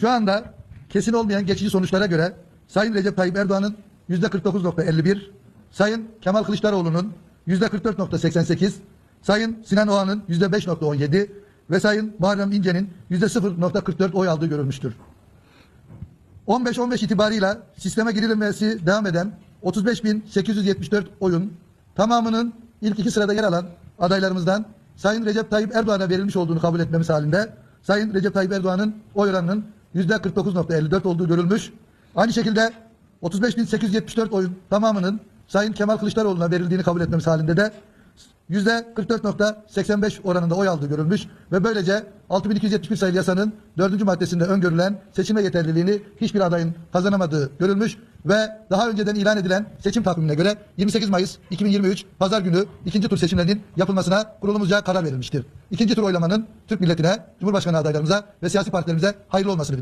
Şu anda kesin olmayan geçici sonuçlara göre Sayın Recep Tayyip Erdoğan'ın %49.51, Sayın Kemal Kılıçdaroğlu'nun %44.88, Sayın Sinan Oğan'ın %5.17 ve Sayın Muharrem İnce'nin %0.44 oy aldığı görülmüştür. 15-15 itibarıyla sisteme girilmesi devam eden 35.874 oyun tamamının ilk iki sırada yer alan adaylarımızdan Sayın Recep Tayyip Erdoğan'a verilmiş olduğunu kabul etmemiz halinde Sayın Recep Tayyip Erdoğan'ın oy oranının %49.54 olduğu görülmüş. Aynı şekilde 35.874 oyun tamamının Sayın Kemal Kılıçdaroğlu'na verildiğini kabul etmemiz halinde de %44.85 oranında oy aldığı görülmüş ve böylece 6271 sayılı yasanın 4. maddesinde öngörülen seçime yeterliliğini hiçbir adayın kazanamadığı görülmüş ve daha önceden ilan edilen seçim takvimine göre 28 Mayıs 2023 Pazar günü ikinci tur seçimlerinin yapılmasına kurulumuzca karar verilmiştir. İkinci tur oylamanın Türk milletine, Cumhurbaşkanı adaylarımıza ve siyasi partilerimize hayırlı olmasını